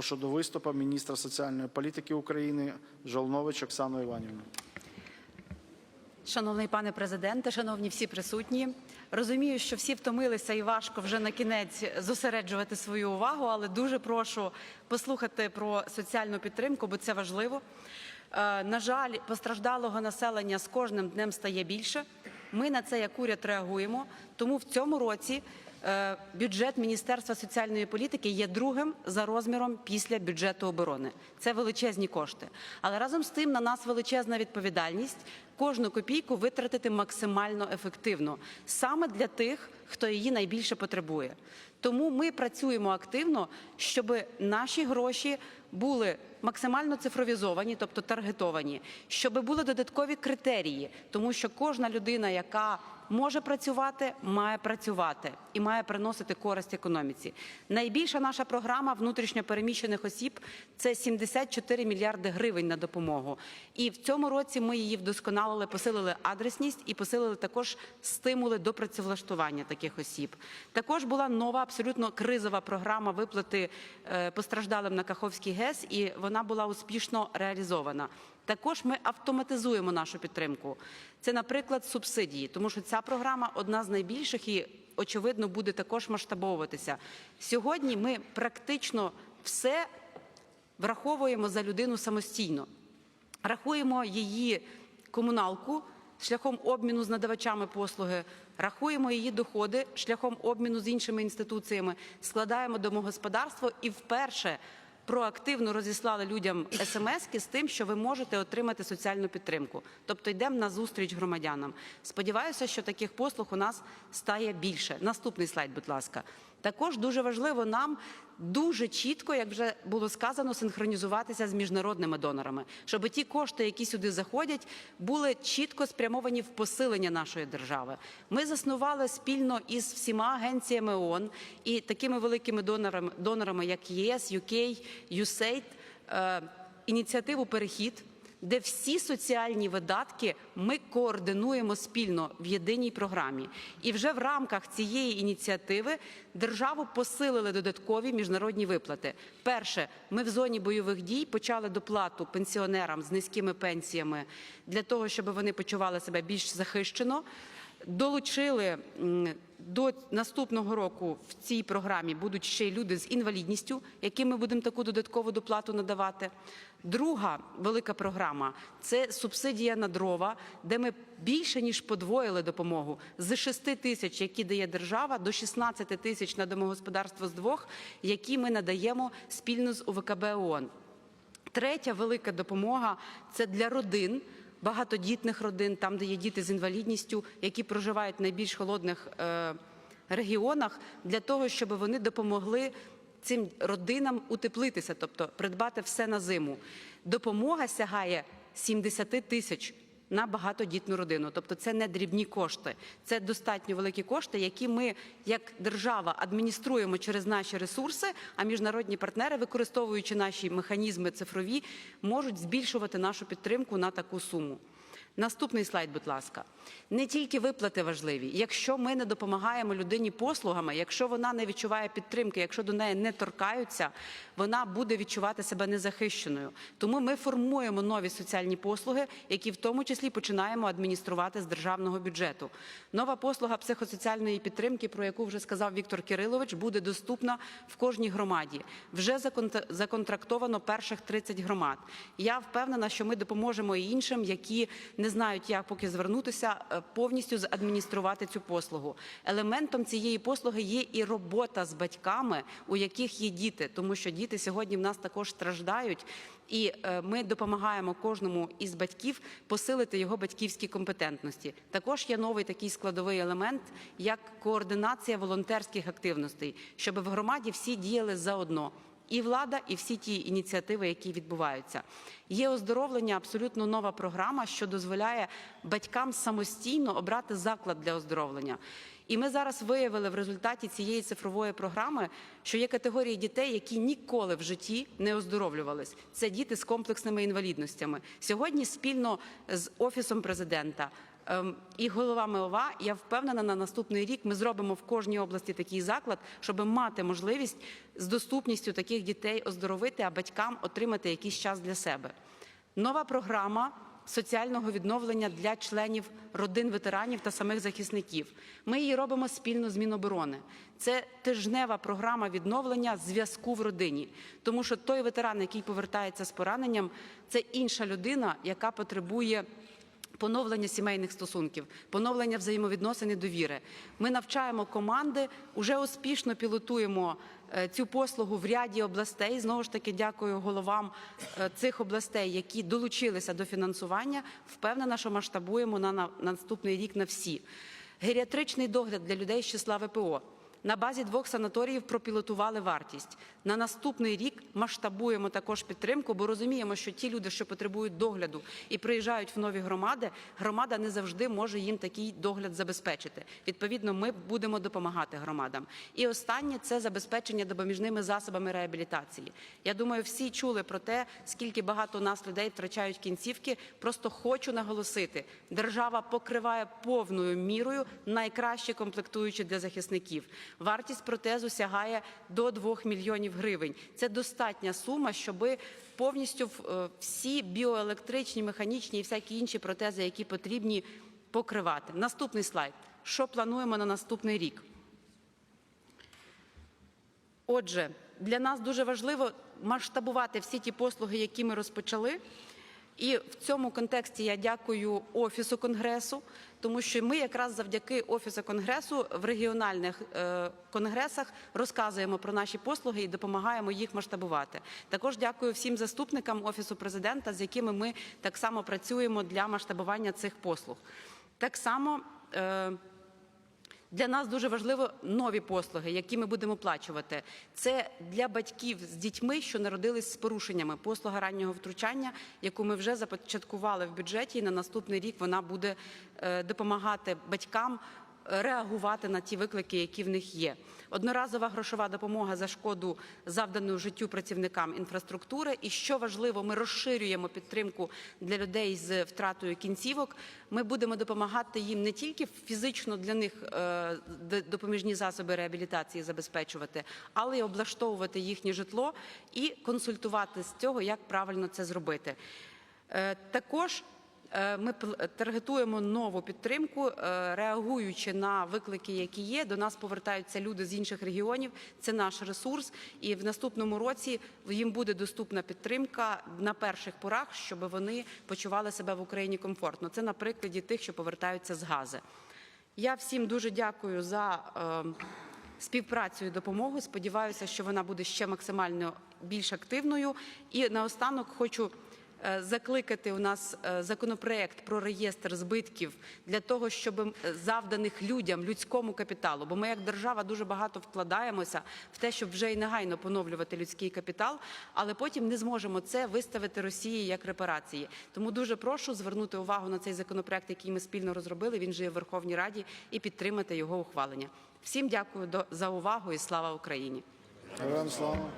Прошу до виступу міністра соціальної політики України Жолнович Оксану Іванівну. Шановний пане президенте, шановні всі присутні, розумію, що всі втомилися і важко вже на кінець зосереджувати свою увагу, але дуже прошу послухати про соціальну підтримку, бо це важливо. Е, На жаль, постраждалого населення з кожним днем стає більше. Ми на це як уряд реагуємо. Тому в цьому році бюджет Міністерства соціальної політики є другим за розміром після бюджету оборони. Це величезні кошти. Але разом з тим на нас величезна відповідальність кожну копійку витратити максимально ефективно саме для тих, хто її найбільше потребує. Тому ми працюємо активно, щоб наші гроші були максимально цифровізовані, тобто таргетовані, щоб були додаткові критерії, тому що кожна людина, яка може працювати, має працювати і має приносити користь економіці. Найбільша наша програма внутрішньопереміщених осіб це 74 мільярди гривень на допомогу. І в цьому році ми її вдосконалили, посилили адресність і посилили також стимули до працевлаштування таких осіб. Також була нова абсолютно кризова програма виплати е, постраждалим на Каховський ГЕС, і вона була успішно реалізована. Також ми автоматизуємо нашу підтримку. Це, наприклад, субсидії, тому що ця програма одна з найбільших і очевидно буде також масштабовуватися. Сьогодні ми практично все враховуємо за людину самостійно. Рахуємо її комуналку шляхом обміну з надавачами послуги, рахуємо її доходи шляхом обміну з іншими інституціями, складаємо домогосподарство і вперше проактивно розіслали людям смски з тим, що ви можете отримати соціальну підтримку. Тобто йдемо на зустріч громадянам. Сподіваюся, що таких послуг у нас стає більше. Наступний слайд, будь ласка. Також дуже важливо нам дуже чітко, як вже було сказано, синхронізуватися з міжнародними донорами, щоб ті кошти, які сюди заходять, були чітко спрямовані в посилення нашої держави. Ми заснували спільно із всіма агенціями ООН і такими великими донорами, донорами як ЄС, UK, USAID, е, ініціативу Перехід де всі соціальні видатки ми координуємо спільно в єдиній програмі. І вже в рамках цієї ініціативи державу посилили додаткові міжнародні виплати. Перше, ми в зоні бойових дій почали доплату пенсіонерам з низькими пенсіями для того, щоб вони почували себе більш захищено. Долучили до наступного року в цій програмі будуть ще й люди з інвалідністю, яким ми будемо таку додаткову доплату надавати. Друга велика програма це субсидія на дрова, де ми більше ніж подвоїли допомогу з 6 тисяч, які дає держава, до 16 тисяч на домогосподарство з двох, які ми надаємо спільно з УВКБ ООН. Третя велика допомога це для родин. Багатодітних родин, там, де є діти з інвалідністю, які проживають в найбільш холодних е, регіонах, для того, щоб вони допомогли цим родинам утеплитися, тобто придбати все на зиму. Допомога сягає 70 тисяч на багатодітну родину. Тобто це не дрібні кошти, це достатньо великі кошти, які ми як держава адмініструємо через наші ресурси, а міжнародні партнери, використовуючи наші механізми цифрові, можуть збільшувати нашу підтримку на таку суму. Наступний слайд, будь ласка. Не тільки виплати важливі. Якщо ми не допомагаємо людині послугами, якщо вона не відчуває підтримки, якщо до неї не торкаються, вона буде відчувати себе незахищеною. Тому ми формуємо нові соціальні послуги, які в тому числі починаємо адмініструвати з державного бюджету. Нова послуга психосоціальної підтримки, про яку вже сказав Віктор Кирилович, буде доступна в кожній громаді. Вже законт- законтрактовано перших 30 громад. Я впевнена, що ми допоможемо і іншим, які не знають, як поки звернутися, е, повністю адмініструвати цю послугу. Елементом цієї послуги є і робота з батьками, у яких є діти, тому що діти сьогодні в нас також страждають. І е, ми допомагаємо кожному із батьків посилити його батьківські компетентності. Також є новий такий складовий елемент, як координація волонтерських активностей, щоб в громаді всі діяли заодно і влада, і всі ті ініціативи, які відбуваються. Є оздоровлення абсолютно нова програма, що дозволяє батькам самостійно обрати заклад для оздоровлення. І ми зараз виявили в результаті цієї цифрової програми, що є категорії дітей, які ніколи в житті не оздоровлювались. Це діти з комплексними інвалідностями. Сьогодні спільно з офісом президента. Ем, І голова МОВА, я впевнена, на наступний рік ми зробимо в кожній області такий заклад, щоб мати можливість з доступністю таких дітей оздоровити, а батькам отримати якийсь час для себе. Нова програма соціального відновлення для членів родин ветеранів та самих захисників. Ми її робимо спільно з Міноборони. Це тижнева програма відновлення зв'язку в родині, тому що той ветеран, який повертається з пораненням, це інша людина, яка потребує. Поновлення сімейних стосунків, поновлення взаємовідносин і довіри. Ми навчаємо команди, уже успішно пілотуємо е, цю послугу в ряді областей. Знову ж таки, дякую головам е, цих областей, які долучилися до фінансування. Впевнена, що масштабуємо на наступний рік на всі. Геріатричний догляд для людей з числа ВПО. На базі двох санаторіїв пропілотували вартість. На наступний рік масштабуємо також підтримку, бо розуміємо, що ті люди, що потребують догляду і приїжджають в нові громади, громада не завжди може їм такий догляд забезпечити. Відповідно, ми будемо допомагати громадам. І останнє це забезпечення допоміжними засобами реабілітації. Я думаю, всі чули про те, скільки багато у нас людей втрачають кінцівки. Просто хочу наголосити: держава покриває повною мірою найкращі комплектуючі для захисників. Вартість протезу сягає до 2 мільйонів гривень. Це достатня сума, щоб повністю е, всі біоелектричні, механічні і всякі інші протези, які потрібні, покривати. Наступний слайд. Що плануємо на наступний рік? Отже, для нас дуже важливо масштабувати всі ті послуги, які ми розпочали. І в цьому контексті я дякую Офісу Конгресу, тому що ми якраз завдяки Офісу Конгресу в регіональних е, конгресах розказуємо про наші послуги і допомагаємо їх масштабувати. Також дякую всім заступникам Офісу президента, з якими ми так само працюємо для масштабування цих послуг. Так само. Для нас дуже важливо нові послуги, які ми будемо оплачувати. Це для батьків з дітьми, що народились з порушеннями. Послуга раннього втручання, яку ми вже започаткували в бюджеті. І на наступний рік вона буде е, допомагати батькам реагувати на ті виклики, які в них є. Одноразова грошова допомога за шкоду, завдану життю працівникам інфраструктури. І що важливо, ми розширюємо підтримку для людей з втратою кінцівок. Ми будемо допомагати їм не тільки фізично для них е, допоміжні засоби реабілітації забезпечувати, але й облаштовувати їхнє житло і консультувати з цього, як правильно це зробити. Е, Також ми пл- таргетуємо нову підтримку, е, реагуючи на виклики, які є. До нас повертаються люди з інших регіонів. Це наш ресурс, і в наступному році їм буде доступна підтримка на перших порах, щоб вони почували себе в Україні комфортно. Це на прикладі тих, що повертаються з Гази. Я всім дуже дякую за е, співпрацю і допомогу. Сподіваюся, що вона буде ще максимально більш активною. І наостанок хочу е, закликати у нас е, законопроект про реєстр збитків для того, щоб завданих людям, людському капіталу. Бо ми, як держава, дуже багато вкладаємося в те, щоб вже і негайно поновлювати людський капітал, але потім не зможемо це виставити Росії як репарації. Тому дуже прошу звернути увагу на цей законопроект, який ми спільно розробили. Він же є в Верховній Раді, і підтримати його ухвалення. Всім дякую за увагу і слава Україні. Героям слава.